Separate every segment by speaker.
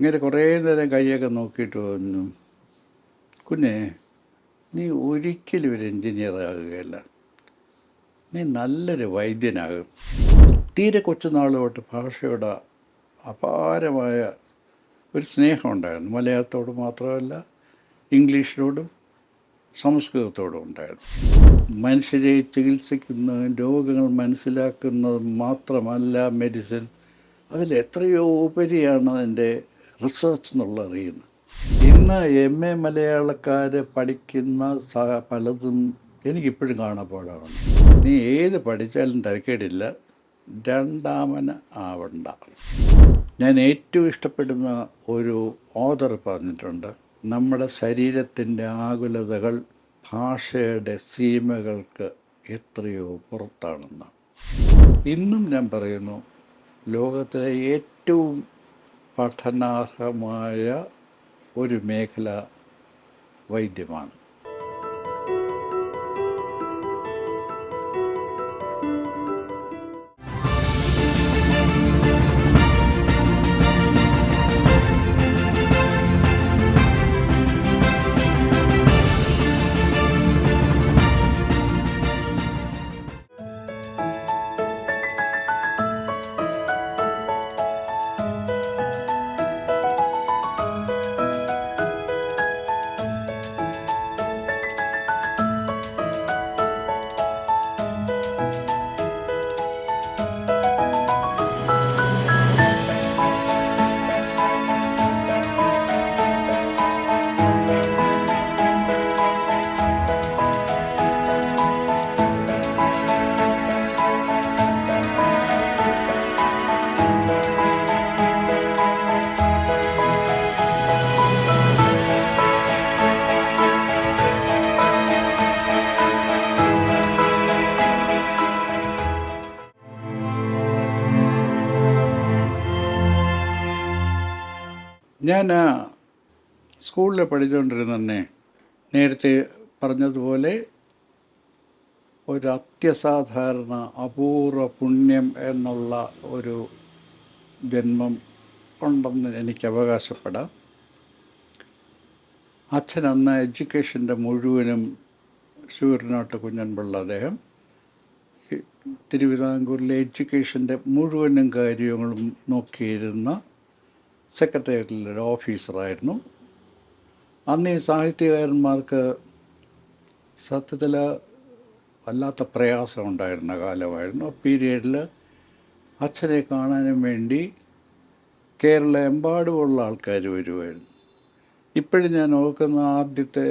Speaker 1: ഇങ്ങനെ കുറേ നേരം കൈയൊക്കെ നോക്കിയിട്ട് പറഞ്ഞു കുഞ്ഞെ നീ ഒരിക്കലും ഒരു എൻജിനീയർ ആകുകയല്ല. നീ നല്ലൊരു വൈദ്യനാകും. തീരെ കൊച്ചുനാൾ തൊട്ട് ഭാഷയുടെ അപാരമായ ഒരു സ്നേഹമുണ്ടായിരുന്നു മലയാളത്തോട് മാത്രമല്ല ഇംഗ്ലീഷിനോടും സംസ്കൃതത്തോടും ഉണ്ടായിരുന്നു. മനുഷ്യരെ ചികിത്സിക്കുന്ന രോഗങ്ങൾ മനസ്സിലാക്കുന്നത് മാത്രമല്ല മെഡിസിൻ അതിൽ എത്രയോ ഉപരിയാണ് അതിന്റെ റിസർച്ച് എന്നുള്ള അറിയുന്നത് ഇന്ന് എം എ മലയാളക്കാർ പഠിക്കുന്ന സ- പലതും എനിക്കിപ്പോഴും കാണാപ്പാടാണ് നീ ഏത് പഠിച്ചാലും തിരക്കേടില്ല. രണ്ടാമന് ആവണ്ട. ഞാൻ ഏറ്റവും ഇഷ്ടപ്പെടുന്ന ഒരു ഓതർ പറഞ്ഞിട്ടുണ്ട്. നമ്മുടെ ശരീരത്തിന്റെ ആകുലതകൾ ഭാഷയുടെ സീമകൾക്ക് എത്രയോ പുറത്താണെന്ന് ഇന്നും ഞാൻ പറയുന്നു ലോകത്തിലെ ഏറ്റവും പഠനാർഹമായ ഒരു മേഖല വൈദ്യമാണ്. ഞാൻ സ്കൂളിൽ പഠിച്ചുകൊണ്ടിരുന്നെ നേരത്തെ പറഞ്ഞതുപോലെ ഒരു അത്യസാധാരണ അപൂർവ പുണ്യം എന്നുള്ള ഒരു ജന്മം ഉണ്ടെന്ന് എനിക്ക് അവകാശപ്പെടാം. അച്ഛൻ അന്ന് എഡ്യൂക്കേഷന്റെ മുഴുവനും ശൂരനാട്ട് കുഞ്ഞൻപിള്ള അദ്ദേഹം. തിരുവിതാംകൂറിലെ എഡ്യൂക്കേഷന്റെ മുഴുവനും കാര്യങ്ങളും നോക്കിയിരുന്ന സെക്രട്ടേറിയറ്റിലൊരു ഓഫീസറായിരുന്നു. അന്ന് ഈ സാഹിത്യകാരന്മാർക്ക് സത്യത്തിൽ വല്ലാത്ത പ്രയാസം ഉണ്ടായിരുന്ന കാലമായിരുന്നു. ആ പീരീഡിൽ അച്ഛനെ കാണാനും വേണ്ടി കേരള എമ്പാടുമുള്ള ആൾക്കാർ വരുമായിരുന്നു ഇപ്പോഴും ഞാൻ ഓർക്കുന്ന ആദ്യത്തെ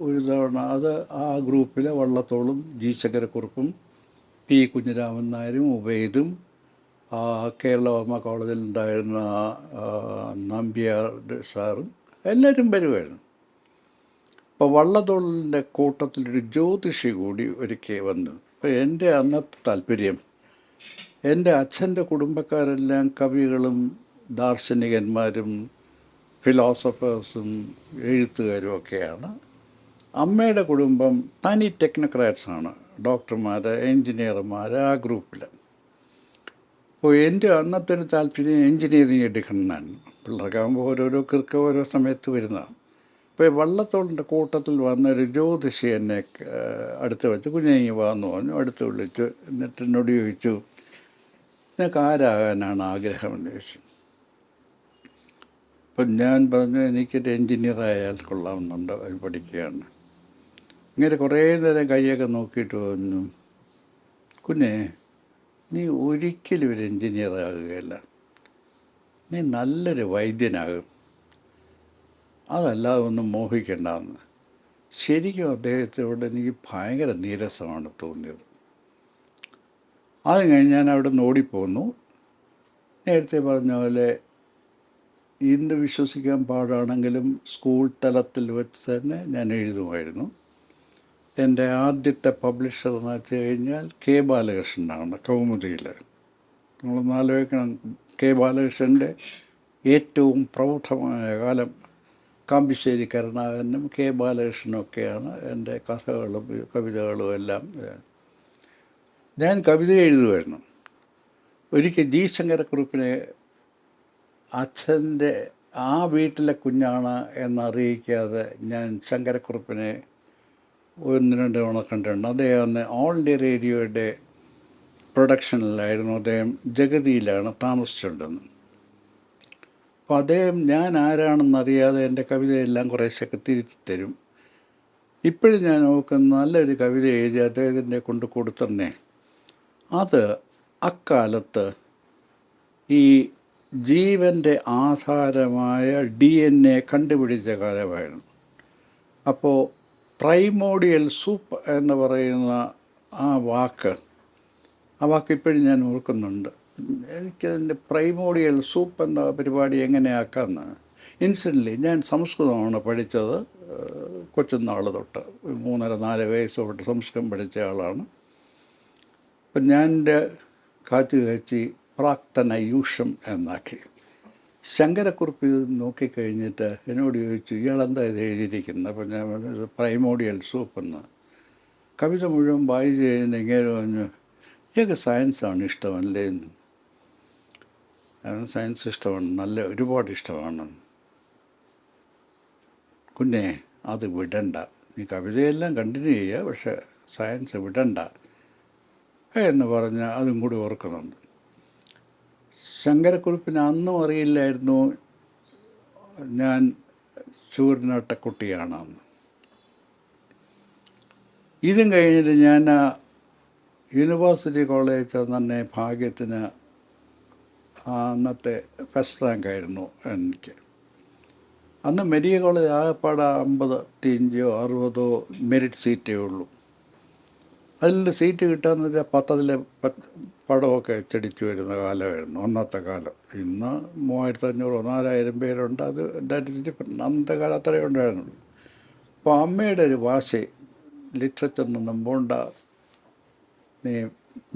Speaker 1: ഒരു തവണ അത് ആ ഗ്രൂപ്പിലെ വള്ളത്തോളും ജി ശങ്കരക്കുറുപ്പും പി കുഞ്ഞിരാമൻ നായരും ഉബൈദും കേരളവർമ്മ കോളേജിൽ ഉണ്ടായിരുന്ന നമ്പ്യാർ സാറും എല്ലാവരും വരുമായിരുന്നു അപ്പോൾ വള്ളത്തോളിന്റെ കൂട്ടത്തിലൊരു ജ്യോതിഷി കൂടി ഒരിക്കൽ വന്നു. അപ്പോൾ എന്റെ അന്നത്തെ താല്പര്യം എന്റെ അച്ഛന്റെ കുടുംബക്കാരെല്ലാം കവികളും ദാർശനികന്മാരും ഫിലോസഫേഴ്സും എഴുത്തുകാരും ഒക്കെയാണ്. അമ്മയുടെ കുടുംബം തനി ടെക്നോക്രാറ്റ്സാണ്. ഡോക്ടർമാർ എൻജിനീയർമാർ ആ ഗ്രൂപ്പിൽ അപ്പോൾ എന്റെ അന്നത്തെ ഒരു താല്പര്യം എൻജിനീയറിങ് എടുക്കണമെന്നാണ് പിള്ളേർക്കാകുമ്പോൾ ഓരോരോ കൃക്ക ഓരോ സമയത്ത് വരുന്നതാണ്. അപ്പോൾ വള്ളത്തോളിന്റെ കൂട്ടത്തിൽ വന്ന ഒരു ജ്യോതിഷി എന്നെ അടുത്ത് വെച്ച് കുഞ്ഞങ്ങി വാന്ന് പറഞ്ഞു. അടുത്ത് വിളിച്ചു. എന്നിട്ട് എന്നോട് ചോദിച്ചു നിനക്ക് ആരാകാനാണ് ആഗ്രഹം? എന്ന് ചോദിച്ചു. അപ്പം ഞാൻ പറഞ്ഞു എനിക്കൊരു എൻജിനീയർ ആയാൽ അത് പഠിക്കുകയാണ്. ഇങ്ങനെ കുറേ നേരം കൈയൊക്കെ നോക്കിയിട്ട് പറഞ്ഞു കുഞ്ഞെ നീ ഒരിക്കലും ഒരു എൻജിനീയർ ആകുകയല്ല. നീ നല്ലൊരു വൈദ്യനാകും. അതല്ലാതെ ഒന്നും മോഹിക്കണ്ടെന്ന്. ശരിക്കും അദ്ദേഹത്തോട് എനിക്ക് ഭയങ്കര നീരസമാണ് തോന്നിയത്. അത് കഴിഞ്ഞ് ഞാൻ അവിടെ നിന്ന് ഓടിപ്പോന്നു. നേരത്തെ പറഞ്ഞ പോലെ ഇന്ന് വിശ്വസിക്കാൻ പാടാണെങ്കിലും സ്കൂൾ തലത്തിൽ വെച്ച് തന്നെ ഞാൻ എഴുതുമായിരുന്നു. എന്റെ ആദ്യത്തെ പബ്ലിഷർ എന്ന് വെച്ച് കഴിഞ്ഞാൽ കെ ബാലകൃഷ്ണനാണ് കൗമുദിയിൽ നമ്മളൊന്ന് ആലോചിക്കണം കെ ബാലകൃഷ്ണന്റെ ഏറ്റവും പ്രൗഢമായ കാലം കാമ്പിശ്ശേരി കരുണാകരനും കെ ബാലകൃഷ്ണനും ഒക്കെയാണ് എന്റെ കഥകളും കവിതകളും എല്ലാം. ഞാൻ കവിത എഴുതുമായിരുന്നു. ഒരിക്കൽ ജി ശങ്കരക്കുറിപ്പിനെ അച്ഛന്റെ ആ വീട്ടിലെ കുഞ്ഞാണ് എന്നറിയിക്കാതെ ഞാൻ ശങ്കരക്കുറുപ്പിനെ ഒന്ന് രണ്ട് തവണ കണ്ടിട്ടുണ്ട്. അദ്ദേഹം ഓൾ ഇന്ത്യ റേഡിയോയുടെ പ്രൊഡക്ഷനിലായിരുന്നു അദ്ദേഹം ജഗതിയിലാണ് താമസിച്ചിട്ടുണ്ടെന്ന്. അപ്പോൾ അദ്ദേഹം ഞാൻ ആരാണെന്നറിയാതെ എന്റെ കവിതയെല്ലാം കുറേശ്ശൊക്കെ തിരുത്തി തരും. ഇപ്പോഴും ഞാൻ നോക്കുന്ന നല്ലൊരു കവിത എഴുതി അദ്ദേഹത്തിന്റെ കൊണ്ട് കൊടുത്തന്നെ. അത് അക്കാലത്ത് ഈ ജീവന്റെ ആധാരമായ ഡി എൻ എ കണ്ടുപിടിച്ച കാലമായിരുന്നു. അപ്പോൾ പ്രൈമോഡിയൽ സൂപ്പ് എന്ന് പറയുന്ന ആ വാക്ക് ആ വാക്ക് ഇപ്പോഴും ഞാൻ ഓർക്കുന്നുണ്ട്. എനിക്കതിന്റെ പ്രൈമോഡിയൽ സൂപ്പ് എന്ന പരിപാടി എങ്ങനെയാക്കാമെന്ന് ഇൻസ്റ്റന്റ്ലി ഞാൻ സംസ്കൃതമാണ് പഠിച്ചത് കൊച്ചുനാൾ തൊട്ട് മൂന്നര നാല് വയസ്സ് തൊട്ട് സംസ്കൃതം പഠിച്ച ആളാണ്. അപ്പം ഞാൻ കാച്ചു കാച്ചി പ്രാക്തനയൂഷം എന്നാക്കി. ശങ്കരക്കുറിപ്പ് നോക്കിക്കഴിഞ്ഞിട്ട് എന്നോട് ചോദിച്ചു ഇയാളെന്താ ഇത് എഴുതിയിരിക്കുന്നത്? അപ്പം ഞാൻ പറഞ്ഞു പ്രൈമോഡിയൽ സൂപ്പ് എന്ന്. കവിത മുഴുവൻ വായിച്ച് കഴിഞ്ഞ് ഇങ്ങനെ പറഞ്ഞു ഇയാൾക്ക് സയൻസാണ് ഇഷ്ടമല്ലേ? എന്ന്. സയൻസ് ഇഷ്ടമാണ് നല്ല ഒരുപാട് ഇഷ്ടമാണ്. കുഞ്ഞെ അത് വിടണ്ട. നീ കവിതയെല്ലാം കണ്ടിന്യൂ ചെയ്യുക പക്ഷെ സയൻസ് വിടണ്ട. എന്ന് പറഞ്ഞാൽ അതും കൂടി ഓർക്കുന്നുണ്ട്. ശങ്കരക്കുറിപ്പിന് അന്നും അറിയില്ലായിരുന്നു ഞാൻ ചൂരിനട്ടക്കുട്ടിയാണെന്ന് ഇതും കഴിഞ്ഞിട്ട് ഞാൻ യൂണിവേഴ്സിറ്റി കോളേജ് തന്നെ ഭാഗ്യത്തിന് അന്നത്തെ ഫസ്റ്റ് റാങ്ക് ആയിരുന്നു എനിക്ക്. അന്ന് മെഡിക്കൽ കോളേജ് ആകെപ്പാടെ അമ്പത്തിയഞ്ചോ അറുപതോ മെറിറ്റ് സീറ്റേ ഉള്ളൂ. അതിൽ സീറ്റ് കിട്ടാന്ന് വെച്ചാൽ പത്തതിലെ പടമൊക്കെ അച്ചടിച്ചു വരുന്ന കാലമായിരുന്നു അന്നത്തെ കാലം. ഇന്ന് മൂവായിരത്തി അഞ്ഞൂറോ നാലായിരം പേരുണ്ട്. അത് അന്നത്തെ കാലം അത്രയേ ഉണ്ടായിരുന്നുള്ളൂ. അപ്പോൾ അമ്മയുടെ ഒരു വാശി ലിറ്ററേച്ചറിനൊന്നും പോണ്ട നീ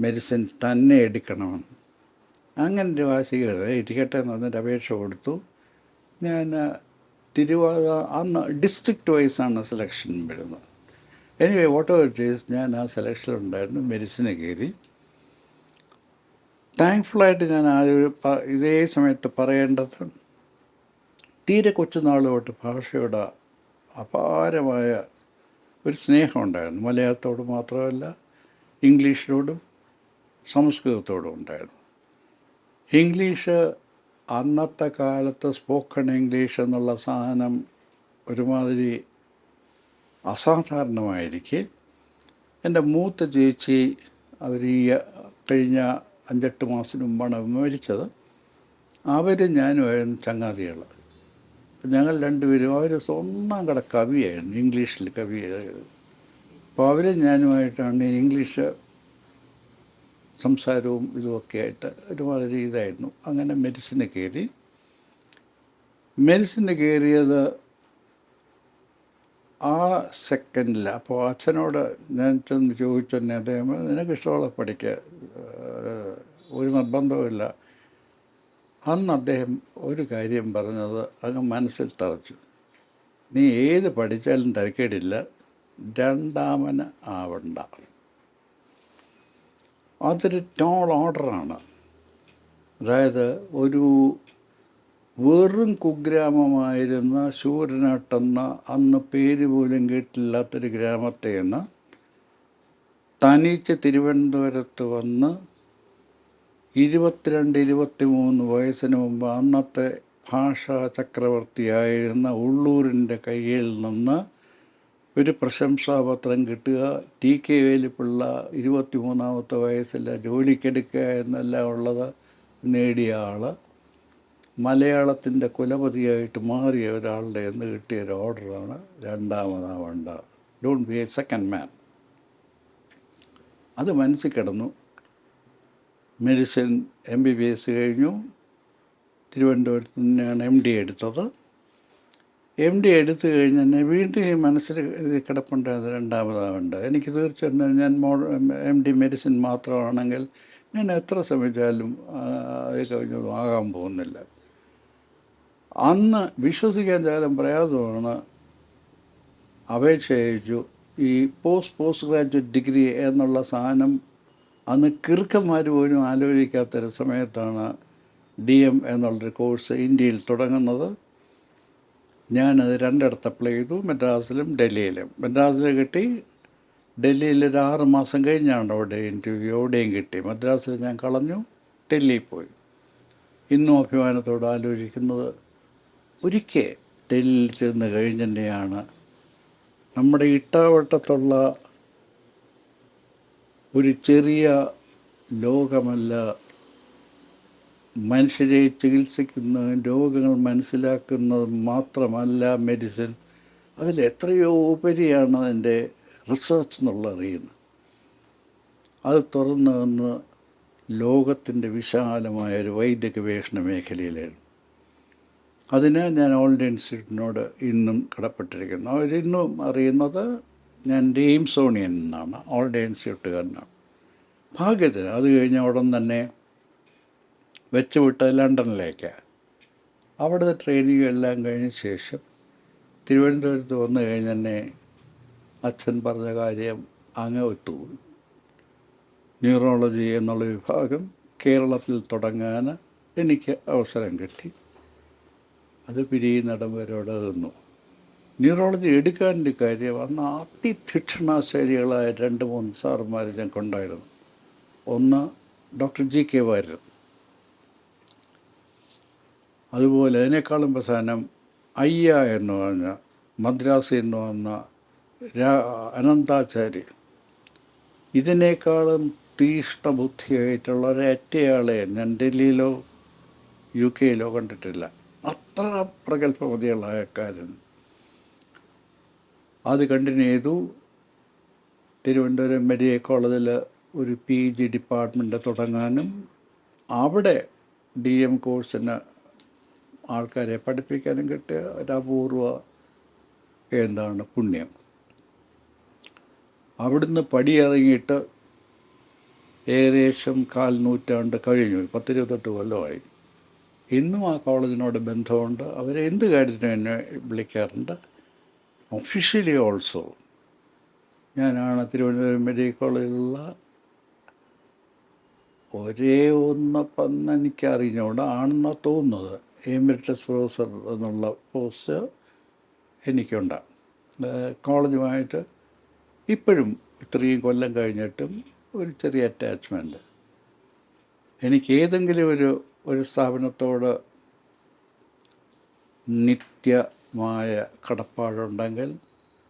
Speaker 1: മെഡിസിൻ തന്നെ എടുക്കണമെന്ന് അങ്ങനെ ഒരു വാശി ഇരിക്കട്ടെ എന്ന് പറഞ്ഞിട്ട് അപേക്ഷ കൊടുത്തു. ഞാൻ തിരുവാതിര അന്ന് ഡിസ്ട്രിക്റ്റ് വൈസാണ് സെലക്ഷൻ വരുന്നത്. എനിവേ വോട്ട് ഈസ് ഞാൻ ആ സെലക്ഷനിലുണ്ടായിരുന്നു മെഡിസിന് കയറി. താങ്ക്ഫുള്ളായിട്ട് ഞാൻ ആ ഒരു ഇതേ സമയത്ത് പറയേണ്ടത് തീരെ കൊച്ചുനാൾ തൊട്ട് ഭാഷയുടെ അപാരമായ ഒരു സ്നേഹമുണ്ടായിരുന്നു. മലയാളത്തോട് മാത്രമല്ല ഇംഗ്ലീഷിനോടും സംസ്കൃതത്തോടും ഉണ്ടായിരുന്നു. ഇംഗ്ലീഷ് അന്നത്തെ കാലത്ത് സ്പോക്കൺ ഇംഗ്ലീഷ് എന്നുള്ള സാധനം ഒരുമാതിരി അസാധാരണമായിരിക്കെ. എന്റെ മൂത്ത ചേച്ചി അവർ ഈ കഴിഞ്ഞ അഞ്ചെട്ട് മാസത്തിന് മുമ്പാണ് മരിച്ചത്. അവരും ഞാനുമായിരുന്നു ചങ്ങാതികൾ ഞങ്ങൾ രണ്ടുപേരും അവർ സ്വന്തം കട കവിയായിരുന്നു ഇംഗ്ലീഷിൽ കവി അപ്പോൾ അവരും ഞാനുമായിട്ടാണ് ഇംഗ്ലീഷ് സംസാരവും ഇതുമൊക്കെ ആയിട്ട് ഒരുമാതിരി ഇതായിരുന്നു. അങ്ങനെ മെഡിസിന് കയറി. മെഡിസിന് കയറിയത് ആ സെക്കൻഡിൽ അപ്പോൾ അച്ഛനോട് ഞാൻ ചെന്ന് ചോദിച്ചെന്നെ അദ്ദേഹം നിനക്ക് ഇഷ്ടമുള്ള പഠിക്കുക ഒരു നിർബന്ധവുമില്ല അന്ന് അദ്ദേഹം ഒരു കാര്യം പറഞ്ഞത് അങ്ങ് മനസ്സിൽ തറച്ചു. നീ ഏത് പഠിച്ചാലും തിരക്കേടില്ല. രണ്ടാമന് ആവണ്ട. അതൊരു ടോൾ ഓർഡറാണ് അതായത് ഒരു വെറും കുഗ്രാമമായിരുന്ന ശൂരനാട്ടെന്ന അന്ന് പേര് പോലും കേട്ടില്ലാത്തൊരു ഗ്രാമത്തിൽ നിന്ന് തനിച്ച് തിരുവനന്തപുരത്ത് വന്ന് ഇരുപത്തിരണ്ട് ഇരുപത്തി മൂന്ന് വയസ്സിന് മുമ്പ് അന്നത്തെ ഭാഷാ ചക്രവർത്തിയായിരുന്ന ഉള്ളൂരിന്റെ കയ്യിൽ നിന്ന് ഒരു പ്രശംസാപത്രം കിട്ടുക ടി കെ വേലിപ്പിള്ള ഇരുപത്തി മൂന്നാമത്തെ വയസ്സിൽ ജോലിക്കെടുക്കുക എന്നെല്ലാം ഉള്ളത് നേടിയ ആൾ മലയാളത്തിന്റെ കുലപതിയായിട്ട് മാറിയ ഒരാളുടെ എന്ന് കിട്ടിയ ഒരു ഓർഡറാണ് രണ്ടാമതാവേണ്ട. Don't be a second man അത് മനസ്സിൽ കിടന്നു. Medicine M B B S കഴിഞ്ഞു. തിരുവനന്തപുരത്ത് തന്നെയാണ് എം ഡി എടുത്തത്. എം ഡി എടുത്തു കഴിഞ്ഞ് തന്നെ വീണ്ടും ഈ മനസ്സിൽ കിടപ്പുണ്ടായത് രണ്ടാമതാവുണ്ട്. എനിക്ക് തീർച്ചയായിട്ടും ഞാൻ മോ എം ഡി മെഡിസിൻ മാത്രമാണെങ്കിൽ ഞാൻ എത്ര ശ്രമിച്ചാലും അത് കഴിഞ്ഞൊന്നും ആകാൻ പോകുന്നില്ല. അന്ന് വിശ്വസിക്കാൻ ചാലും പ്രയാസമാണ്. അപേക്ഷ അയച്ചു ഈ പോസ്റ്റ് പോസ്റ്റ് ഗ്രാജുവേറ്റ് ഡിഗ്രി എന്നുള്ള സാധനം അന്ന് കിറുക്കന്മാർ പോലും ആലോചിക്കാത്തൊരു സമയത്താണ് ഡി എം എന്നുള്ളൊരു കോഴ്സ് ഇന്ത്യയിൽ തുടങ്ങുന്നത്. ഞാനത് രണ്ടിടത്ത് അപ്ലൈ ചെയ്തു മദ്രാസിലും ഡൽഹിയിലും. മദ്രാസിൽ കിട്ടി ഡൽഹിയിൽ ഒരു ആറ് മാസം കഴിഞ്ഞാണ് അവിടെ ഇന്റർവ്യൂ അവിടെയും കിട്ടി. മദ്രാസിൽ ഞാൻ കളഞ്ഞു ഡൽഹിയിൽ പോയി. ഇന്നും അഭിമാനത്തോട് ആലോചിക്കുന്നത് ഒരിക്കൽ ഡൽഹിയിൽ ചെന്ന് കഴിഞ്ഞെന്നെയാണ് നമ്മുടെ ഇട്ടാവട്ടത്തുള്ള ഒരു ചെറിയ ലോകമല്ല. മനുഷ്യരെ ചികിത്സിക്കുന്ന രോഗങ്ങൾ മനസ്സിലാക്കുന്നത് മാത്രമല്ല മെഡിസിൻ. അതിൽ എത്രയോ ഉപരിയാണ് അതിന്റെ റിസർച്ച് എന്നുള്ള അറിയുന്നത് അത് തുറന്നു വന്ന് ലോകത്തിന്റെ വിശാലമായ ഒരു വൈദ്യ ഗവേഷണ മേഖലയിലാണ്. അതിന് ഞാൻ ഓൾഡ് ഇൻസ്റ്റിറ്റ്യൂട്ടിനോട് ഇന്നും കടപ്പെട്ടിരിക്കുന്നു. അവരിന്നും അറിയുന്നത് ഞാൻ ഡീംസോണിയൻ സോണിയൻ എന്നാണ് ഓൾ ഡേ ഇൻസ്റ്റിറ്റ്യൂട്ടുകാരനാണ് ഭാഗ്യത്തിന് അത് കഴിഞ്ഞ ഉടൻ തന്നെ വെച്ച് വിട്ട് ലണ്ടനിലേക്ക്. അവിടുത്തെ ട്രെയിനിങ് എല്ലാം കഴിഞ്ഞ ശേഷം തിരുവനന്തപുരത്ത് വന്നു കഴിഞ്ഞ് തന്നെ അച്ഛൻ പറഞ്ഞ കാര്യം അങ്ങ് വിട്ടു ന്യൂറോളജി എന്നുള്ള വിഭാഗം കേരളത്തിൽ തുടങ്ങാൻ എനിക്ക് അവസരം കിട്ടി. അത് പിരിയുന്നിടം വരെ അവിടെ നിന്നു. ന്യൂറോളജി എടുക്കാന്റെ കാര്യം അന്ന് അതിതീക്ഷണാശാലികളായ രണ്ട് മൂന്ന് സാറുമാർ ഞങ്ങൾക്കുണ്ടായിരുന്നു. ഒന്ന് ഡോക്ടർ ജി കെ വാര്യർ. അതുപോലെ അതിനേക്കാളും പ്രധാനം അയ്യ എന്ന് പറഞ്ഞ മദ്രാസ് എന്ന് വന്ന രാ അനന്താചാരി ഇതിനേക്കാളും തീഷ്ണബുദ്ധിയായിട്ടുള്ള ഒരറ്റയാളെ ഞാൻ ഡൽഹിയിലോ യു കെയിലോ കണ്ടിട്ടില്ല. അത്ര പ്രഗത്ഭമതികളായക്കാരൻ അത് കണ്ടിന്യൂ ചെയ്തു. തിരുവനന്തപുരം മെഡിക്കൽ കോളേജിൽ ഒരു പി ജി ഡിപ്പാർട്ട്മെന്റ് തുടങ്ങാനും അവിടെ ഡി എം കോഴ്സിന് ആൾക്കാരെ പഠിപ്പിക്കാനും കിട്ടിയ ഒരു അപൂർവ എന്താണ് പുണ്യം. അവിടുന്ന് പടിയിറങ്ങിയിട്ട് ഏകദേശം കാൽ നൂറ്റാണ്ട് കഴിഞ്ഞു. പത്തിരുപത്തെട്ട് കൊല്ലമായി. ഇന്നും ആ കോളേജിനോട് ബന്ധമുണ്ട്. അവരെ എന്ത് കാര്യത്തിനും എന്നെ വിളിക്കാറുണ്ട്? ഒഫീഷ്യലി ഓൾസോ ഞാനാണ് തിരുവനന്തപുരം മെഡിക്കൽ കോളേജിലുള്ള ഒരേ ഒന്നപ്പെന്ന് എനിക്ക് അറിഞ്ഞുകൊണ്ട് ആണെന്നാണ് തോന്നുന്നത്. എമിരിറ്റസ് പ്രൊഫസർ എന്നുള്ള പോസ്റ്റ് എനിക്കുണ്ട്. കോളേജുമായിട്ട് ഇപ്പോഴും ഇത്രയും കൊല്ലം കഴിഞ്ഞിട്ടും ഒരു ചെറിയ അറ്റാച്ച്മെന്റ് എനിക്ക് ഏതെങ്കിലും ഒരു ഒരു സ്ഥാപനത്തോട് നിത്യമായ കടപ്പാടുണ്ടെങ്കിൽ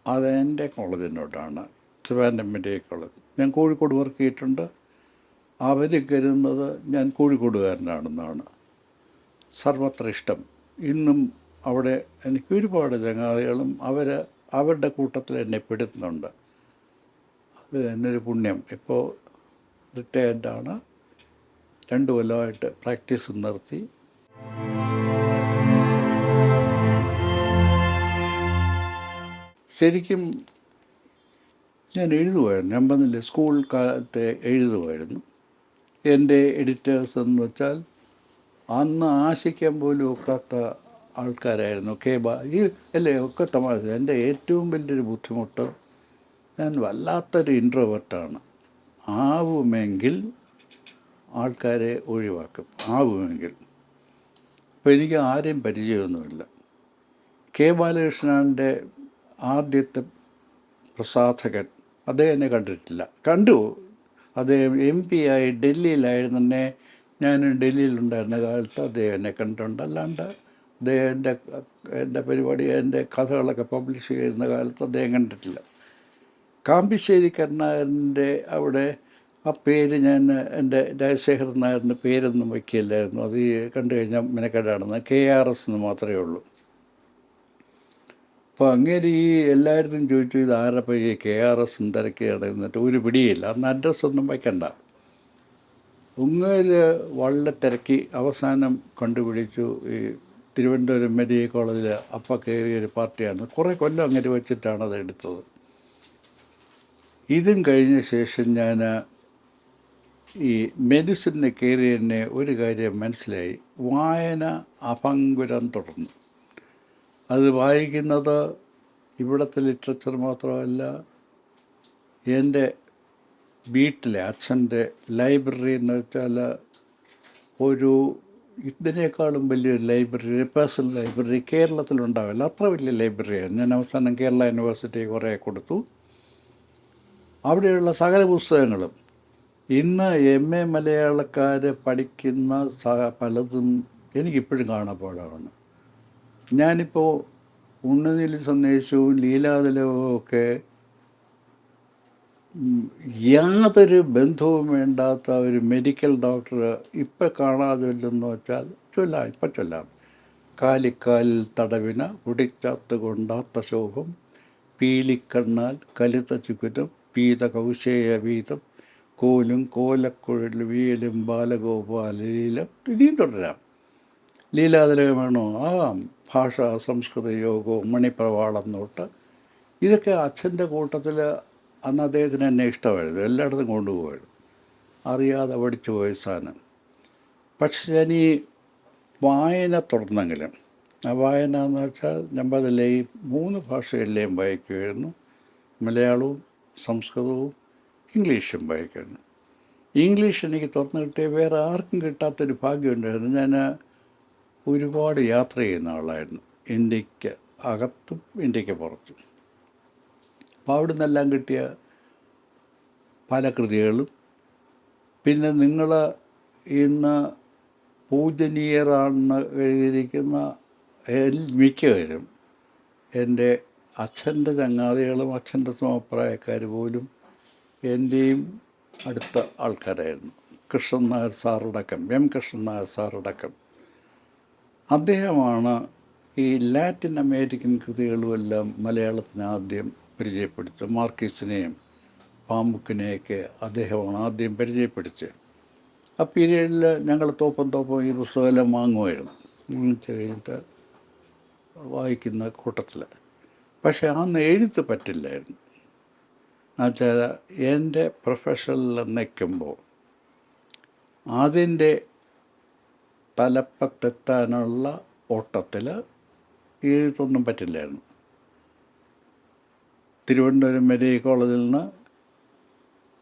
Speaker 1: അതെന്റെ കോളേജിനോടാണ് ട്രിവാൻഡം മെഡിക്കൽ കോളേജ്. ഞാൻ കോഴിക്കോട് വർക്ക് ചെയ്തിട്ടുണ്ട്. അവർ കരുതുന്നത് ഞാൻ കോഴിക്കോടുകാരനാണെന്നാണ്. സർവത്ര ഇഷ്ടം. ഇന്നും അവിടെ എനിക്ക് ഒരുപാട് ചങ്ങാതികളും അവർ അവരുടെ കൂട്ടത്തിൽ എന്നെ പെടുത്തുന്നുണ്ട്. അത് എന്നൊരു പുണ്യം. ഇപ്പോൾ റിട്ടയർഡാണ്. രണ്ട് കൊല്ലമായിട്ട് പ്രാക്ടീസ് നിർത്തി. ശരിക്കും ഞാൻ എഴുതുമായിരുന്നു ഞാൻ പറഞ്ഞില്ലേ സ്കൂൾ കാലത്തെ എഴുതുമായിരുന്നു എന്റെ എഡിറ്റേഴ്സ് എന്ന് വെച്ചാൽ അന്ന് ആശിക്കാൻ പോലും ഒക്കാത്ത ആൾക്കാരായിരുന്നു. കെ ബാ ഈ അല്ലേ ഒക്കെ തമാശ. എന്റെ ഏറ്റവും വലിയൊരു ബുദ്ധിമുട്ട് ഞാൻ വല്ലാത്തൊരു ഇൻട്രോവേർട്ടാണ് ആവുമെങ്കിൽ ആൾക്കാരെ ഒഴിവാക്കും. ആവുമെങ്കിൽ. അപ്പോൾ എനിക്ക് ആരെയും പരിചയമൊന്നുമില്ല. കെ ബാലകൃഷ്ണന്റെ ആദ്യത്തെ പ്രസാധകൻ അദ്ദേഹം എന്നെ കണ്ടിട്ടില്ല. കണ്ടു. അദ്ദേഹം എം പി ആയി ഡൽഹിയിലായിരുന്നു. ഞാൻ ഡൽഹിയിലുണ്ടായിരുന്ന കാലത്ത് അദ്ദേഹം എന്നെ കണ്ടിട്ടുണ്ട്. അല്ലാണ്ട് അദ്ദേഹം എന്റെ എന്റെ പരിപാടി എന്റെ കഥകളൊക്കെ പബ്ലിഷ് ചെയ്യുന്ന കാലത്ത് അദ്ദേഹം കണ്ടിട്ടില്ല. കാമ്പിശ്ശേരി കരുണാകരന്റെ അവിടെ ആ പേര് ഞാൻ എന്റെ രാജശേഖരൻ നായറിന്റെ പേരൊന്നും വയ്ക്കില്ലായിരുന്നു. അത് കണ്ടു കഴിഞ്ഞാൽ മെനക്കെടാണെന്ന് കെ ആർ എസ് എന്ന് മാത്രമേ ഉള്ളൂ. അപ്പോൾ അങ്ങേര് ഈ എല്ലായിടത്തും ചോദിച്ചു ഇത് ആരപ്പോൾ ഈ കെ ആർ എസ് തിരക്കി കിടന്നിട്ട് ഒരു പിടിയില്ല. അന്ന് അഡ്രസ്സ് ഒന്നും വയ്ക്കണ്ട. ഉങ്ങേര് വളരെ തിരക്കി അവസാനം കണ്ടുപിടിച്ചു. ഈ തിരുവനന്തപുരം മെഡിക്കൽ കോളേജിൽ അപ്പം കയറിയ ഒരു പാർട്ടിയാണ്. കുറേ കൊല്ലം അങ്ങനെ വെച്ചിട്ടാണ് അത് എടുത്തത്. ഇതും കഴിഞ്ഞ ശേഷം ഞാൻ ഈ മെഡിസിന് കയറി തന്നെ ഒരു കാര്യം മനസ്സിലായി. വായന അഭങ്കുരം തുടർന്നു. അത് വായിക്കുന്നത് ഇവിടുത്തെ ലിറ്ററേച്ചർ മാത്രമല്ല എന്റെ വീട്ടിലെ അച്ഛന്റെ ലൈബ്രറി എന്ന് വെച്ചാൽ ഒരു ഇതിനേക്കാളും വലിയൊരു ലൈബ്രറി പേഴ്സണൽ ലൈബ്രറി കേരളത്തിലുണ്ടാവില്ല. അത്ര വലിയ ലൈബ്രറിയാണ്. ഞാൻ അവസാനം കേരള യൂണിവേഴ്സിറ്റി കുറേ കൊടുത്തു. അവിടെയുള്ള സകല പുസ്തകങ്ങളും ഇന്ന് എം എ മലയാളക്കാർ പഠിക്കുന്ന സ പലതും എനിക്കിപ്പോഴും കാണാപ്പാടാണ് ഞാനിപ്പോൾ ഉണ്ണുനീലി സന്ദേശവും ലീലാതലവും ഒക്കെ യാതൊരു ബന്ധവും വേണ്ടാത്ത ഒരു മെഡിക്കൽ ഡോക്ടർ ഇപ്പം കാണാതില്ലെന്ന് വെച്ചാൽ ചൊല്ലാം ഇപ്പം ചൊല്ലാം. കാലിക്കാലിൽ തടവിന കുടിച്ചത്ത് കൊണ്ടാത്ത ശോഭം പീലിക്കണ്ണാൽ കലുത്ത ചുക്കുറ്റം പീത കൗശേയ വീതം കോലും കോലക്കുഴൽ വീലും ബാലഗോപാലീലം ഇനിയും തുടരാം. ലീലാതിലകം വേണോ ആ ഭാഷ സംസ്കൃത യോഗവും മണിപ്രവാളം തൊട്ട് ഇതൊക്കെ അച്ഛന്റെ കൂട്ടത്തിൽ അന്ന് അദ്ദേഹത്തിന് എന്നെ ഇഷ്ടമായിരുന്നു. എല്ലായിടത്തും കൊണ്ടുപോകുമായിരുന്നു അറിയാതെ പഠിച്ചു പോയ സാധനം. പക്ഷെ ഞാൻ ഈ വായന തുടർന്നെങ്കിലും. ആ വായന എന്ന് വെച്ചാൽ ഞാൻ ഈ മൂന്ന് ഭാഷകളിലെയും വായിക്കുമായിരുന്നു. മലയാളവും സംസ്കൃതവും ഇംഗ്ലീഷും വായിക്കുമായിരുന്നു. ഇംഗ്ലീഷ് എനിക്ക് തുറന്നു കിട്ടിയ വേറെ ആർക്കും കിട്ടാത്തൊരു ഭാഗ്യമുണ്ടായിരുന്നു. ഞാൻ ഒരുപാട് യാത്ര ചെയ്യുന്ന ആളായിരുന്നു. ഇന്ത്യയ്ക്ക് അകത്തും ഇന്ത്യയ്ക്ക് പുറത്തും. അപ്പോൾ അവിടെ നിന്നെല്ലാം കിട്ടിയ പല കൃതികളും. പിന്നെ നിങ്ങൾ ഇന്ന് പൂജനീയറാണ് എഴുതിയിരിക്കുന്ന മിക്കവരും എന്റെ അച്ഛന്റെ ചങ്ങാതികളും അച്ഛന്റെ സമപ്രായക്കാർ പോലും എന്റെയും അടുത്ത ആൾക്കാരായിരുന്നു. കൃഷ്ണൻ നായർ സാറടക്കം എം കൃഷ്ണൻ നായർ സാറടക്കം. അദ്ദേഹമാണ് ഈ ലാറ്റിൻ അമേരിക്കൻ കൃതികളുമെല്ലാം മലയാളത്തിന് ആദ്യം പരിചയപ്പെടുത്തുക മാർക്കീസിനെയും പാമ്പുക്കിനെയൊക്കെ അദ്ദേഹമാണ് ആദ്യം പരിചയപ്പെടുത്തിയത്. ആ പീരീഡിൽ ഞങ്ങൾ തോപ്പം തോപ്പം ഈ പുസ്തകമെല്ലാം വാങ്ങുമായിരുന്നു വാങ്ങിച്ച് കഴിഞ്ഞിട്ട് വായിക്കുന്ന കൂട്ടത്തിൽ പക്ഷേ അന്ന് എഴുത്ത് പറ്റില്ലായിരുന്നു. എന്നുവെച്ചാൽ എന്റെ പ്രൊഫഷനിൽ നിൽക്കുമ്പോൾ അതിന്റെ തലപ്പത്തെത്താനുള്ള ഓട്ടത്തിൽ എഴുത്തൊന്നും പറ്റില്ലായിരുന്നു. തിരുവനന്തപുരം മെഡിക്കൽ കോളേജിൽ നിന്ന്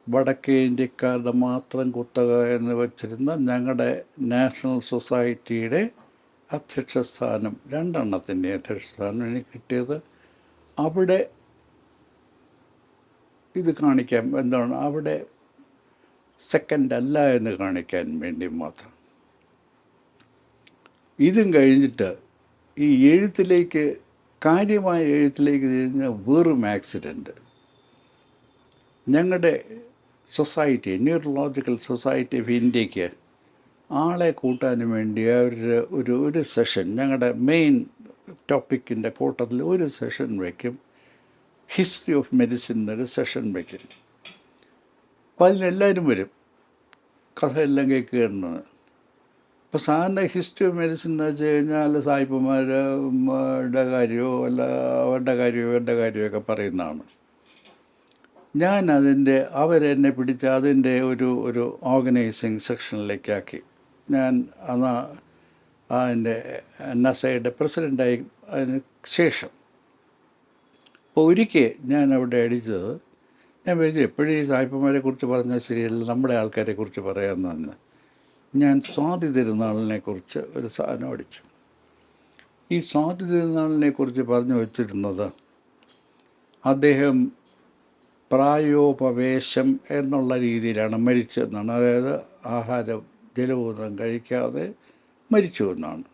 Speaker 1: വടക്കേ ഇന്ത്യക്കാരുടെ മാത്രം കുത്തക എന്ന് വച്ചിരുന്ന ഞങ്ങളുടെ നാഷണൽ സൊസൈറ്റിയുടെ അധ്യക്ഷസ്ഥാനം രണ്ടെണ്ണത്തിന്റെ അധ്യക്ഷ സ്ഥാനം എനിക്ക് കിട്ടിയത്. അവിടെ ഇത് കാണിക്കാൻ എന്താണ്? അവിടെ സെക്കൻഡ് അല്ല എന്ന് കാണിക്കാൻ വേണ്ടി മാത്രം. ഇതും കഴിഞ്ഞിട്ട് ഈ എഴുത്തിലേക്ക് കാര്യമായ എഴുത്തിലേക്ക് തിരിഞ്ഞ വെറും ആക്സിഡന്റ് ഞങ്ങളുടെ സൊസൈറ്റി ന്യൂറോളജിക്കൽ സൊസൈറ്റി ഓഫ് ഇന്ത്യയ്ക്ക് ആളെ കൂട്ടാനും വേണ്ടി ഒരു ഒരു ഒരു സെഷൻ ഞങ്ങളുടെ മെയിൻ ടോപ്പിക്കിന്റെ കൂട്ടത്തിൽ ഒരു സെഷൻ വയ്ക്കും ഹിസ്റ്ററി ഓഫ് മെഡിസിൻ ഒരു സെഷൻ വയ്ക്കും അപ്പോൾ അതിലെല്ലാവരും വരും. കഥയെല്ലാം കേൾക്കുകയാണ്. ഇപ്പോൾ സാറിന്റെ ഹിസ്റ്ററി ഓഫ് മെഡിസിൻ എന്ന് വെച്ച് കഴിഞ്ഞാൽ സായിപ്പന്മാരുടെ കാര്യമോ അല്ല അവരുടെ കാര്യമോ ഇവരുടെ കാര്യമൊക്കെ പറയുന്നതാണ്. ഞാൻ അതിന്റെ അവരെന്നെ പിടിച്ച് അതിന്റെ ഒരു ഒരു ഓർഗനൈസിങ് സെക്ഷനിലേക്കാക്കി ഞാൻ അന്ന് അതിന്റെ നസയുടെ പ്രസിഡന്റായി അതിന് ശേഷം. അപ്പോൾ ഒരിക്കൽ ഞാൻ അവിടെ അടിച്ചത് ഞാൻ വിചാരിച്ചു എപ്പോഴും ഈ സായിപ്പന്മാരെ കുറിച്ച് പറഞ്ഞാൽ ശരിയല്ല നമ്മുടെ ആൾക്കാരെ കുറിച്ച് പറയാമെന്ന് ഞാൻ സ്വാതി തിരുനാളിനെ കുറിച്ച് ഒരു സാധനം അടിച്ചു ഈ സ്വാതി തിരുനാളിനെ കുറിച്ച് പറഞ്ഞു വച്ചിരുന്നത് അദ്ദേഹം പ്രായോപവേശം എന്നുള്ള രീതിയിലാണ് മരിച്ചതെന്നാണ്. അതായത് ആഹാരം ജലബോധം കഴിക്കാതെ മരിച്ചു എന്നാണ്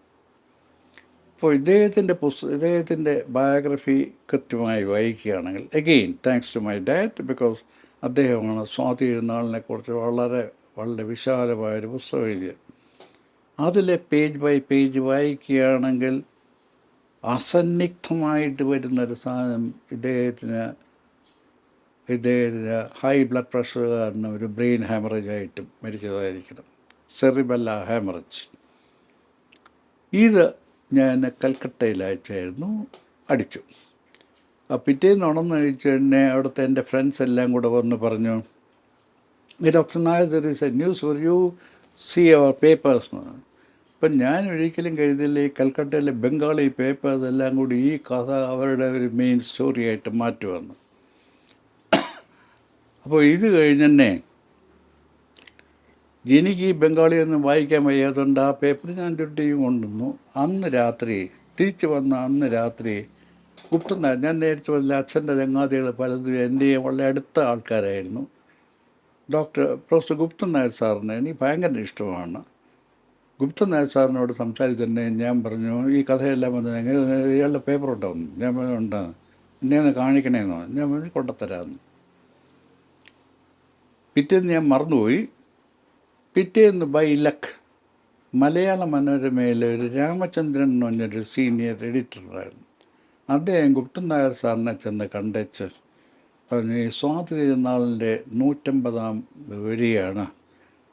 Speaker 1: അപ്പോൾ ഇദ്ദേഹത്തിന്റെ പുസ്തകം ഇദ്ദേഹത്തിന്റെ ബയോഗ്രഫി കൃത്യമായി വായിക്കുകയാണെങ്കിൽ again thanks to my dad because അദ്ദേഹമാണ് സ്വാതി തിരുനാളിനെ കുറിച്ച് വളരെ വളരെ വിശാലമായൊരു പുസ്തകം എഴുതിയത് അതിലെ പേജ് ബൈ പേജ് വായിക്കുകയാണെങ്കിൽ അസന്നിഗ്ധമായിട്ട് വരുന്നൊരു സാധനം ഇദ്ദേഹത്തിന് ഇദ്ദേഹത്തിന് ഹൈ ബ്ലഡ് പ്രഷർ കാരണം ഒരു ബ്രെയിൻ ഹാമറേജ് ആയിട്ട് മരിച്ചതായിരിക്കണം. സെറിബല്ല ഹാമറേജ് ഇത് ഞാൻ കൽക്കട്ടയിൽ അയച്ചായിരുന്നു അടിച്ചു. ആ പിറ്റേന്ന് ഉണർന്ന് കഴിച്ച് തന്നെ അവിടുത്തെ എന്റെ ഫ്രണ്ട്സ് എല്ലാം കൂടെ വന്ന് പറഞ്ഞു there is a news for you see our papers എന്ന് പറഞ്ഞു അപ്പം ഞാൻ ഒരിക്കലും കരുതില്ല ഈ കൽക്കട്ടയിലെ ബംഗാളി പേപ്പേഴ്സ് എല്ലാം കൂടി ഈ കഥ അവരുടെ ഒരു മെയിൻ സ്റ്റോറിയായിട്ട് മാറ്റുമെന്ന് അപ്പോൾ ഇത് കഴിഞ്ഞെന്നെ എനിക്ക് ഈ ബംഗാളി ഒന്നും വായിക്കാൻ വയ്യാത്തതുകൊണ്ട് ആ പേപ്പർ ഞാൻ ചുട്ടിയും കൊണ്ടുവന്നു. അന്ന് രാത്രി തിരിച്ചു വന്ന അന്ന് രാത്രി കുട്ടുന്ന ഞാൻ നേരിട്ട് പറഞ്ഞ അച്ഛന്റെ ചങ്ങാതികൾ പലതും എന്റെ വളരെ അടുത്ത ആൾക്കാരായിരുന്നു. ഡോക്ടർ പ്രൊഫസർ ഗുപ്തൻ നായർ സാറിന് എനിക്ക് ഭയങ്കര ഇഷ്ടമാണ്. ഗുപ്തൻ നായർ സാറിനോട് സംസാരിച്ചിട്ട് ഞാൻ പറഞ്ഞു ഈ കഥയെല്ലാം വന്ന് എങ്ങനെ ഇയാളുടെ പേപ്പർ ഉണ്ടാവും ഞാൻ പറഞ്ഞു ഉണ്ടാകും എന്നെ ഒന്ന് കാണിക്കണേന്നോ ഞാൻ പറഞ്ഞു കൊണ്ടുത്തരാമെന്ന്. പിറ്റേന്ന് ഞാൻ മറന്നുപോയി. പിറ്റേന്ന് ബൈ ലക്ക് മലയാള മനോരമയിലെ ഒരു രാമചന്ദ്രൻ എന്ന് പറഞ്ഞൊരു സീനിയർ എഡിറ്ററായിരുന്നു അദ്ദേഹം ഗുപ്തൻ നായർ സാറിനെ ചെന്ന് കണ്ടേച്ച് പറഞ്ഞു ഈ സ്വാതി തിരുനാളിന്റെ നൂറ്റമ്പതാം വരികയാണ്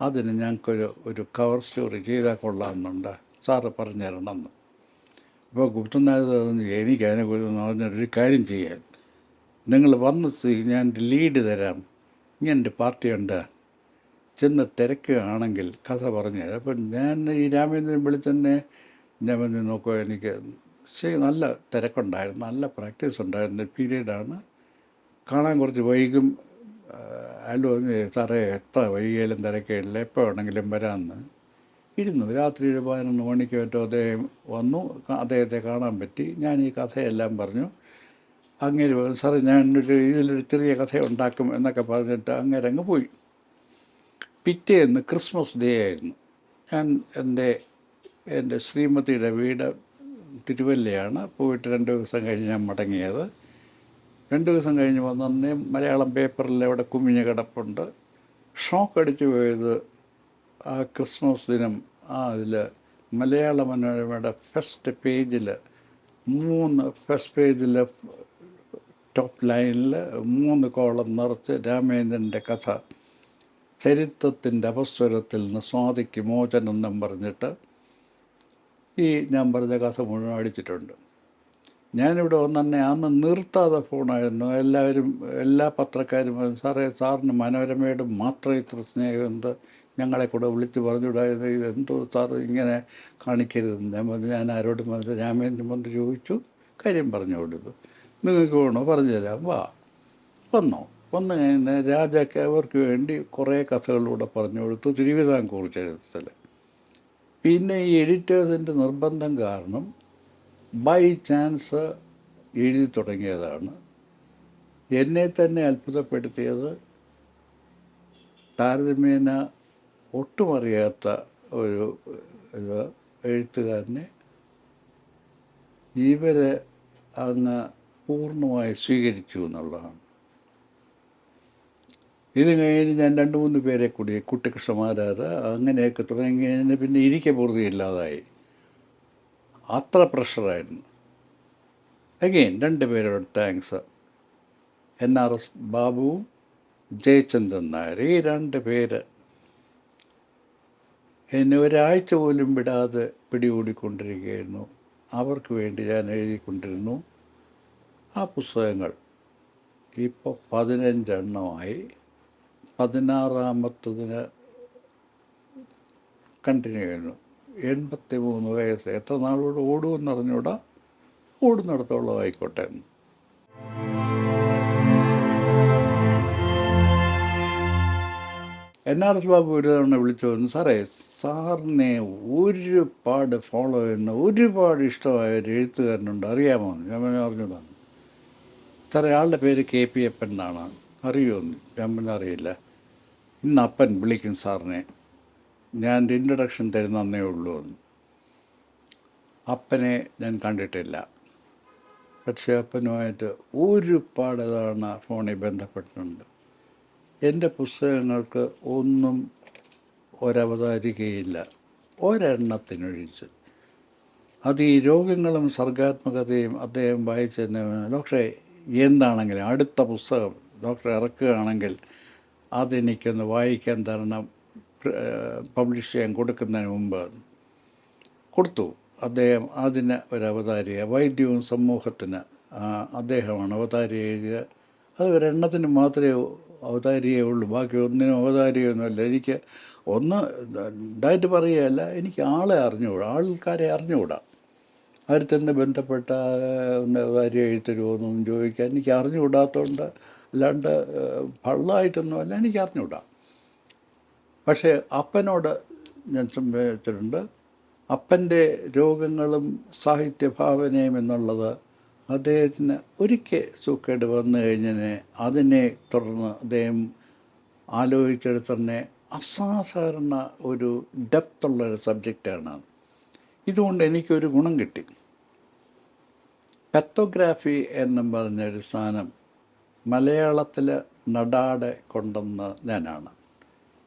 Speaker 1: അതിന് ഞങ്ങൾക്കൊരു ഒരു കവർ സ്റ്റോറി ചെയ്താൽ കൊള്ളാമെന്നുണ്ട്. സാറ് പറഞ്ഞു തരണമെന്ന് അപ്പോൾ നായർ പറഞ്ഞു എനിക്ക് അതിനെക്കുറിച്ച് പറഞ്ഞൊരു കാര്യം ചെയ്യാൻ. നിങ്ങൾ വന്ന് ഞാൻ ലീഡ് തരാം. ഇങ്ങനെ പാർട്ടിയുണ്ട് ചെന്ന് തിരക്കുകയാണെങ്കിൽ കഥ പറഞ്ഞു അപ്പം ഞാൻ ഈ രാമേന്ദ്രൻ വിളിച്ചെന്നെ ഞാൻ പറഞ്ഞു നോക്കുക എനിക്ക് ശരി നല്ല തിരക്കുണ്ടായിരുന്നു. നല്ല പ്രാക്ടീസ് ഉണ്ടായിരുന്ന പീരീഡാണ് കാണാൻ കുറച്ച് വൈകും അയാൾ പറഞ്ഞു സാറേ എത്ര വൈകിയാലും തിരക്കേടില്ല. എപ്പോൾ വേണമെങ്കിലും വരാമെന്ന്. ഇരുന്നു. രാത്രി ഒരു പതിനൊന്ന് മണിക്ക് മറ്റോ അദ്ദേഹം വന്നു. അദ്ദേഹത്തെ കാണാൻ പറ്റി. ഞാൻ ഈ കഥയെല്ലാം പറഞ്ഞു. അങ്ങേര് പറഞ്ഞു, സാറേ ഞാൻ ഇതിലൊരു ചെറിയ കഥ ഉണ്ടാക്കും എന്നൊക്കെ പറഞ്ഞിട്ട് അങ്ങേരെ അങ്ങ് പോയി. പിറ്റേന്ന് ക്രിസ്മസ് ഡേ ആയിരുന്നു. ഞാൻ എന്റെ എന്റെ ശ്രീമതിയുടെ വീട് തിരുവല്ലയാണ്. പോയിട്ട് രണ്ട് ദിവസം കഴിഞ്ഞ് ഞാൻ മടങ്ങിയത്. രണ്ട് ദിവസം കഴിഞ്ഞ് വന്നെ മലയാളം പേപ്പറിൽ അവിടെ കുമിഞ്ഞ് കിടപ്പുണ്ട്. ഷോക്ക് അടിച്ചു പോയത് ആ ക്രിസ്മസ് ദിനം. ആ അതിൽ മലയാള മനോരമയുടെ ഫസ്റ്റ് പേജിൽ മൂന്ന് ഫസ്റ്റ് പേജിൽ ടോപ്പ് ലൈനിൽ മൂന്ന് കോളം നിറച്ച് രാമേന്ദ്രന്റെ കഥ. ചരിത്രത്തിന്റെ അപസ്വരത്തിൽ നിന്ന് സ്വാതിക്ക് മോചനം എന്നും പറഞ്ഞിട്ട് ഈ ഞാൻ പറഞ്ഞ കഥ മുഴുവൻ അടിച്ചിട്ടുണ്ട്. ഞാനിവിടെ വന്നെ അന്ന് നിർത്താതെ ഫോണായിരുന്നു. എല്ലാവരും എല്ലാ പത്രക്കാരും സാറേ സാറിന് മനോരമയോട് മാത്രം ഇത്ര സ്നേഹമുണ്ട് ഞങ്ങളെ കൂടെ വിളിച്ച് പറഞ്ഞുവിടായത് ഇതെന്തോ സാറ് ഇങ്ങനെ കാണിക്കരുതെന്ന് ഞാൻ ഞാൻ ആരോടും പറഞ്ഞു? രാമേന്ദ്രൻ വന്ന് ചോദിച്ചു കാര്യം പറഞ്ഞു കൊടുത്തു നിങ്ങൾക്ക് വേണോ? പറഞ്ഞു തരാം. വാ. വന്നോ. വന്നു കഴിഞ്ഞാൽ രാജാക്ക് അവർക്ക് വേണ്ടി കുറേ കഥകളിലൂടെ പറഞ്ഞു കൊടുത്തു തിരുവിതാംകൂർ ചരിത്രത്തിൽ പിന്നെ ഈ എഡിറ്റേഴ്സിന്റെ നിർബന്ധം കാരണം ബൈ ചാൻസ് എഴുതി തുടങ്ങിയതാണ്. എന്നെ തന്നെ അത്ഭുതപ്പെടുത്തിയത് താരതമ്യേന ഒട്ടും അറിയാത്ത ഒരു ഇത് എഴുത്തുകാരനെ. ഇവരെ അങ്ങ് പൂർണമായി സ്വീകരിച്ചു എന്നുള്ളതാണ്. ഇത് കഴിഞ്ഞ് ഞാൻ രണ്ട് മൂന്ന് പേരെ കൂടി കുട്ടികൃഷ്ണമാരാർ അങ്ങനെയൊക്കെ തുടങ്ങി പിന്നെ ഇരിക്കപൂർവം പൂർത്തിയില്ലാതായി. അത്ര പ്രഷറായിരുന്നു. അഗെയിൻ രണ്ട് പേരോട് താങ്ക്സ് എൻ ആർ എസ് ബാബുവും ജയചന്ദ്രൻ നായർ ഈ രണ്ട് പേര് എന്നെ ഒരാഴ്ച പോലും വിടാതെ പിടികൂടിക്കൊണ്ടിരിക്കുകയായിരുന്നു. അവർക്ക് വേണ്ടി ഞാൻ എഴുതിക്കൊണ്ടിരുന്നു. ആ പുസ്തകങ്ങൾ ഇപ്പോൾ പതിനഞ്ചെണ്ണമായി. പതിനാറാമത്തതിന് കണ്ടിന്യൂ ചെയ്യുന്നു. എൺപത്തി മൂന്ന് വയസ്സ്. എത്ര നാളോട് ഓടുമെന്ന് അറിഞ്ഞൂടാ ഓടുന്നിടത്തോളം ആയിക്കോട്ടെ എൻ ആർ എസ് ബാബു ഒരു തവണ വിളിച്ചു വന്നു സാറേ സാറിനെ ഒരുപാട് ഫോളോ ചെയ്യുന്ന ഒരുപാട് ഇഷ്ടമായ ഒരു എഴുത്തുകാരനുണ്ട്. അറിയാമോ? ഞാൻ അറിഞ്ഞൂടാ. സാറേ ആളുടെ പേര് കെ പി അപ്പൻ എന്നാണ്. അറിയുമോ? ഞാൻ പിന്നെ അറിയില്ല. ഇന്ന് അപ്പൻ വിളിക്കും സാറിനെ. ഞാൻ ഇൻട്രഡക്ഷൻ തരുന്നേ ഉള്ളൂ എന്ന്. അപ്പനെ ഞാൻ കണ്ടിട്ടില്ല. പക്ഷേ അപ്പനുമായിട്ട് ഒരുപാട് തവണ ഫോണിൽ ബന്ധപ്പെട്ടിട്ടുണ്ട്. എന്റെ പുസ്തകങ്ങൾക്ക് ഒന്നും ഒരവതാരികയില്ല. ഒരെണ്ണത്തിനൊഴിച്ച്. അത് ഈ രോഗങ്ങളും സർഗാത്മകതയും അദ്ദേഹം വായിച്ചതിന് ഡോക്ടറെ എന്താണെങ്കിലും അടുത്ത പുസ്തകം ഡോക്ടറെ ഇറക്കുകയാണെങ്കിൽ അതെനിക്കൊന്ന് വായിക്കാൻ തരണം പബ്ലിഷ് ചെയ്യാൻ കൊടുക്കുന്നതിന് മുമ്പ് കൊടുത്തു. അദ്ദേഹം അതിന് ഒരു അവതാരിക വൈദ്യവും സമൂഹത്തിന് അദ്ദേഹമാണ് അവതാരിക എഴുതിയ അത് ഒരെണ്ണത്തിന് മാത്രമേ അവതാരികയുള്ളൂ ബാക്കി ഒന്നിനും അവതാരികയൊന്നുമല്ല. എനിക്ക് ഒന്ന് ഡയറ്റ് പറയുകയല്ല എനിക്ക് ആളെ അറിഞ്ഞുകൂടാ ആൾക്കാരെ അറിഞ്ഞുകൂടാ. അവർ തന്നെ ബന്ധപ്പെട്ട ഒന്ന് എഴുത്തരുമോ എന്നൊന്നും ചോദിക്കാൻ എനിക്ക് അറിഞ്ഞുകൂടാത്തതുകൊണ്ട് അല്ലാണ്ട് ഫള്ളായിട്ടൊന്നുമല്ല എനിക്ക് അറിഞ്ഞുകൂടാ. പക്ഷേ അപ്പനോട് ഞാൻ സംഭവിച്ചിട്ടുണ്ട് അപ്പന്റെ രോഗങ്ങളും സാഹിത്യഭാവനയും എന്നുള്ളത് അദ്ദേഹത്തിന് ഒരിക്കൽ സൂക്കേട് വന്നു കഴിഞ്ഞതിനെ അതിനെ തുടർന്ന് അദ്ദേഹം ആലോചിച്ചെടുത്ത് തന്നെ അസാധാരണ ഒരു ഡെപ്തുള്ളൊരു സബ്ജക്റ്റാണ് ഇതുകൊണ്ട് എനിക്കൊരു ഗുണം കിട്ടി. പെത്തോഗ്രാഫി എന്നും പറഞ്ഞൊരു സാധനം മലയാളത്തിൽ നടാടെ കൊണ്ടുവന്ന ഞാനാണ്.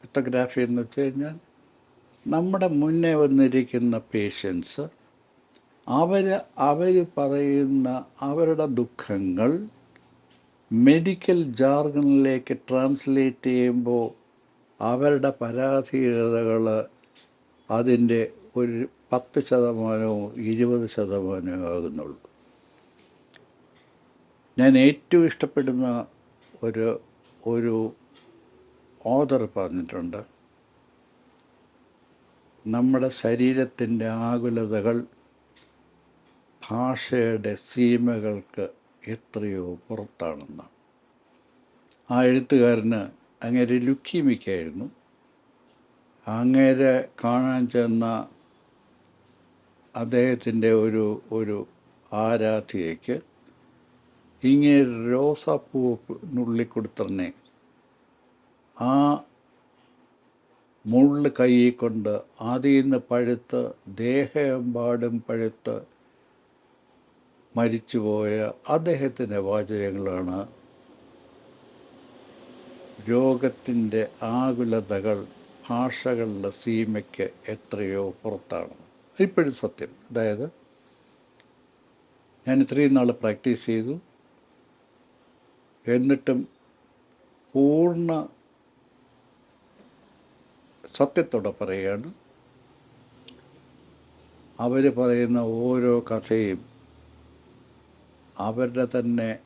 Speaker 1: പെത്തോഗ്രാഫി എന്ന് വെച്ച് കഴിഞ്ഞാൽ നമ്മുടെ മുന്നേ വന്നിരിക്കുന്ന പേഷ്യൻസ് അവർ അവർ പറയുന്ന അവരുടെ ദുഃഖങ്ങൾ മെഡിക്കൽ ജാർഗണിലേക്ക് ട്രാൻസ്ലേറ്റ് ചെയ്യുമ്പോൾ അവരുടെ പരാധീനതകൾ അതിന്റെ ഒരു പത്ത് ശതമാനവും ഇരുപത് ശതമാനവും ആകുന്നുള്ളൂ. ഞാൻ ഏറ്റവും ഇഷ്ടപ്പെടുന്ന ഒരു ഒരു ഓതർ പറഞ്ഞിട്ടുണ്ട്. നമ്മുടെ ശരീരത്തിന്റെ ആകുലതകൾ ഭാഷയുടെ സീമകൾക്ക് എത്രയോ പുറത്താണെന്ന്. ആ എഴുത്തുകാരന് അങ്ങേരെ ലുക്കീമിക്കായിരുന്നു. അങ്ങേരെ കാണാൻ ചെന്ന അദ്ദേഹത്തിന്റെ ഒരു ഒരു ആരാധികയ്ക്ക് ഇങ്ങനെ റോസാപ്പൂ നുള്ളിക്കൊടുത്തന്നെ ആ മുള്ള് കൈ കൊണ്ട് അതിൽ നിന്ന് പഴുത്ത് ദേഹമെമ്പാടും പഴുത്ത് മരിച്ചുപോയ അദ്ദേഹത്തിന്റെ വാചകങ്ങളാണ്. രോഗത്തിന്റെ ആകുലതകൾ ഭാഷകളുടെ സീമയ്ക്ക് എത്രയോ പുറത്താണ്. ഇപ്പോഴും സത്യം. അതായത് ഞാൻ ഇത്രയും നാൾ പ്രാക്ടീസ് ചെയ്തു. എന്നിട്ടും പൂർണ സത്യത്തോടെ പറയുകയാണ്. അവർ പറയുന്ന ഓരോ കഥയും അവരുടെ തന്നെ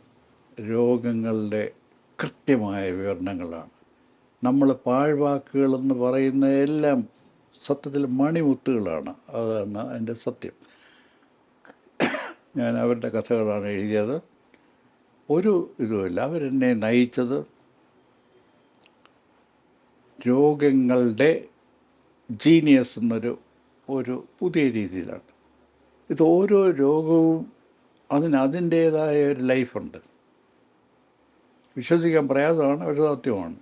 Speaker 1: രോഗങ്ങളുടെ കൃത്യമായ വിവരണങ്ങളാണ്. നമ്മൾ പാഴ്വാക്കുകളെന്ന് പറയുന്ന എല്ലാം സത്യത്തിൽ മണിമുത്തുകളാണ്. അതാണ് അതിന്റെ സത്യം. ഞാൻ അവരുടെ കഥകളാണ് എഴുതിയത്. ഒരു ഇതുമില്ല. അവരെന്നെ നയിച്ചത് രോഗങ്ങളുടെ ജീനിയസ് എന്നൊരു ഒരു പുതിയ രീതിയിലാണ്. ഇത് ഓരോ രോഗവും അതിന് അതിന്റേതായ ഒരു ലൈഫുണ്ട് വിശ്വസിക്കാൻ പ്രയാസമാണ് പക്ഷെ സത്യമാണ്.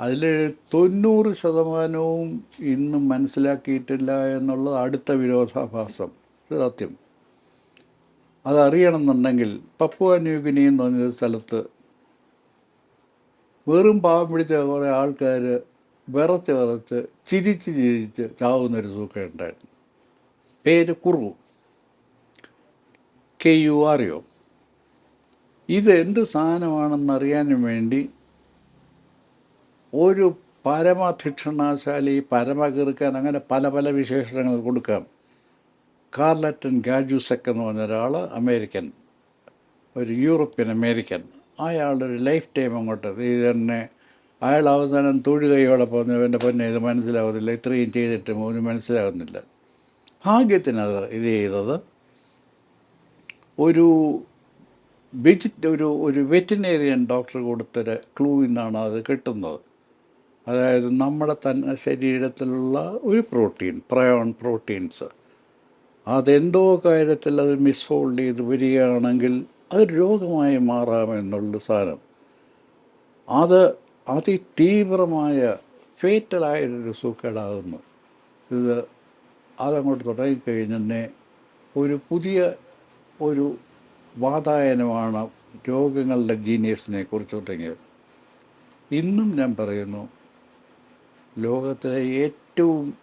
Speaker 1: അതിൽ തൊണ്ണൂറ് ശതമാനവും ഇന്നും മനസ്സിലാക്കിയിട്ടില്ല എന്നുള്ളത് അടുത്ത വിരോധാഭാസം. സത്യം. അതറിയണമെന്നുണ്ടെങ്കിൽ പപ്പുവ എന്ന് പറഞ്ഞൊരു സ്ഥലത്ത് വെറും പാവം പിടിച്ച കുറേ ആൾക്കാർ വിറച്ച് വിറച്ച് ചിരിച്ച് ചിരിച്ച് ചാവുന്നൊരു സൂക്കം ഉണ്ടായിരുന്നു. പേര് കുറു കെ യു അറിയോ ഇത് എന്ത് സാധനമാണെന്നറിയാനും വേണ്ടി ഒരു പരമധിക്ഷണാശാലി പരമകീർക്കാൻ അങ്ങനെ പല പല വിശേഷണങ്ങൾ കൊടുക്കാം. കാർലറ്റൻ ഗാജുസെക്ക് എന്ന് പറഞ്ഞ ഒരാൾ അമേരിക്കൻ ഒരു യൂറോപ്യൻ അമേരിക്കൻ. അയാളൊരു ലൈഫ് ടൈം അങ്ങോട്ട്. ഇത് തന്നെ അയാൾ അവസാനം തൊഴുകയോടെ പോകുന്ന എന്റെ പൊന്നെ ഇത് മനസ്സിലാവുന്നില്ല ഇത്രയും ചെയ്തിട്ടും ഒന്നും മനസ്സിലാകുന്നില്ല ഭാഗ്യത്തിനത് ഇത് ചെയ്തത് ഒരു വെജിറ്റ് ഒരു ഒരു വെറ്റിനേറിയൻ ഡോക്ടർ കൊടുത്തൊരു ക്ലൂ നിന്നാണ് അത് കിട്ടുന്നത്. അതായത് നമ്മുടെ തന്നെ ശരീരത്തിലുള്ള ഒരു പ്രോട്ടീൻ പ്രയോൺ പ്രോട്ടീൻസ് അതെന്തോ കാര്യത്തിൽ അത് മിസ്ഫോൾഡ് ചെയ്ത് വരികയാണെങ്കിൽ അത് രോഗമായി മാറാമെന്നുള്ള സാധനം. അത് അതിതീവ്രമായ ഫേറ്റലായൊരു സൂക്കേടാകുന്നു ഇത് അതങ്ങോട്ട് തുടങ്ങിക്കഴിഞ്ഞെ ഒരു പുതിയ ഒരു വാതായനമാണ് രോഗങ്ങളുടെ ജീനിയസിനെ കുറിച്ച് തുടങ്ങിയത് ഇന്നും ഞാൻ പറയുന്നു ലോകത്തിലെ ഏറ്റവും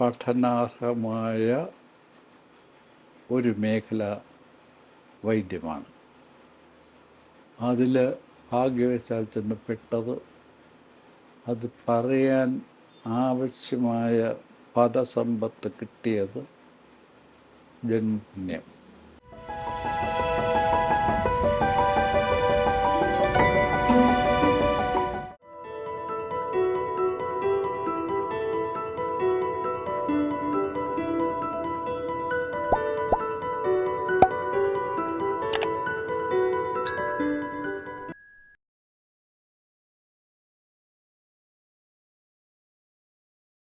Speaker 1: പഠനാർഹമായ ഒരു മേഖല വൈദ്യമാണ്. അതിൽ ഭാഗ്യവശാൽ ചെന്ന് പെട്ടത് അത് പറയാൻ ആവശ്യമായ പദസമ്പത്ത് കിട്ടിയത് ജന്മപുണ്യം